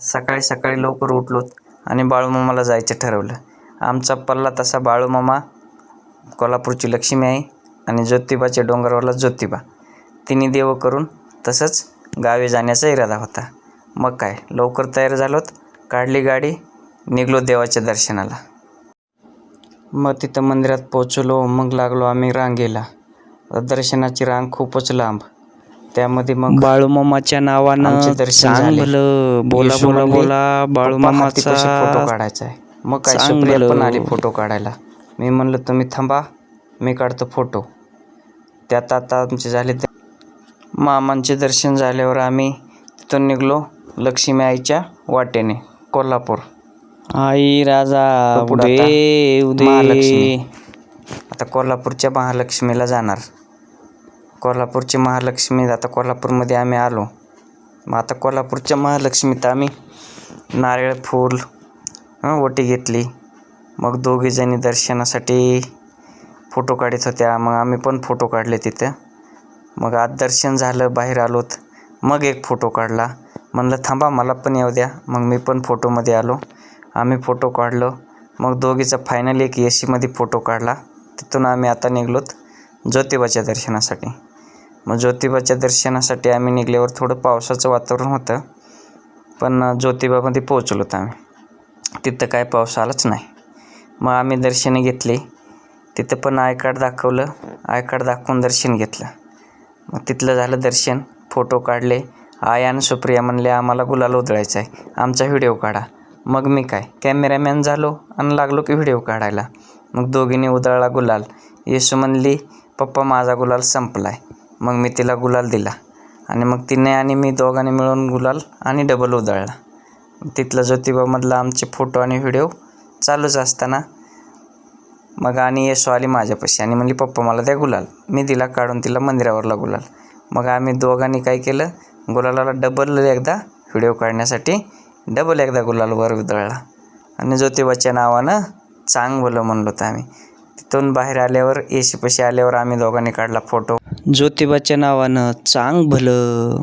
सकाळी सकाळी लवकर उठलोत आणि बाळूमामाला जायचं ठरवलं. आमचा पल्ला तसा बाळूमामा कोल्हापूरची लक्ष्मी आई आणि ज्योतिबाच्या डोंगरवाला ज्योतिबा. तिन्ही देव करून तसंच गावी जाण्याचा इरादा होता. मग काय लवकर तयार झालोत काढली गाडी निघलो देवाच्या दर्शनाला. मग तिथं मंदिरात पोचलो मग लागलो आम्ही रांगेला. दर्शनाची रांग खूपच लांब. त्यामध्ये मग बाळूमामाच्या नावानं आमचे दर्शन झाले. बोला येशू बोला म्हणले, बोला "पप्पा, हातीपाशी फोटो बाळूमामाचा काढायचा आहे? मग काय चांगलं. सुप्रिया पण आली फोटो काढायला. मी म्हणलं तुम्ही थांबा मी काढतो फोटो. त्यात आता आमचे झाले ते मामांचे दर्शन झाल्यावर आम्ही तिथून निघलो लक्ष्मी आईच्या वाटेने कोल्हापूर. आई राजा तो पुढं आता. उदे उदे. महालक्ष्मी. आता कोल्हापूरच्या महालक्ष्मीला जाणार. कोल्हापूरची महालक्ष्मी. आता कोल्हापूरमध्ये आम्ही आलो. मग आता कोल्हापूरच्या महालक्ष्मीत आम्ही नारळ फूल वटी ओटी घेतली. मग दोघीजणी दर्शनासाठी फोटो काढत होत्या. मग आम्ही पण फोटो काढले तिथं. मग आज दर्शन झालं बाहेर आलोत. मग एक फोटो काढला. म्हणलं थांबा मला पण येऊ द्या. मग मी पण फोटोमध्ये आलो. आम्ही फोटो काढलो. मग दोघीचा फायनल एक ए सीमध्ये फोटो काढला. तिथून आम्ही आता निघलोत ज्योतिबाच्या दर्शनासाठी. मग ज्योतिबाच्या दर्शनासाठी आम्ही निघल्यावर थोडं पावसाचं वातावरण होतं. पण ज्योतिबामध्ये पोहोचलोत आम्ही. तिथं काय पाऊस आलाच नाही. मग आम्ही दर्शने घेतली. तिथं पण आय कार्ड दाखवलं. आय कार्ड दाखवून दर्शन घेतलं. मग तिथलं झालं दर्शन. फोटो काढले. आय आणि सुप्रिया म्हणले आम्हाला गुलाल उधळायचा आहे. आमचा व्हिडिओ काढा. मग मी काय? कॅमेरामॅन झालो आणि लागलो की व्हिडिओ काढायला. मग दोघींनी उधळला गुलाल. येसू म्हणली पप्पा माझा गुलाल संपला आहे मग मी तिला गुलाल दिला. आणि मग तिने आणि मी दोघांनी मिळून गुलाल आणि डबल उधळला. तिथलं ज्योतिबामधला आमचे फोटो आणि व्हिडिओ चालूच असताना मग आणि येशू आली माझ्यापाशी आणि म्हणली पप्पा मला द्या गुलाल. मी दिला काढून तिला मंदिरावरला गुलाल. मग आम्ही दोघांनी काय केलं? गुलालाला डबल एकदा व्हिडिओ काढण्यासाठी डबल एकदा गुलाल वर उधळला. आणि ज्योतिबाच्या नावानं चांग बोलं म्हणलो होतं आम्ही. तिथून बाहेर आल्यावर येशीपाशी आल्यावर आम्ही दोघांनी काढला फोटो ज्योतिबाच्या नावानं चांग भलं.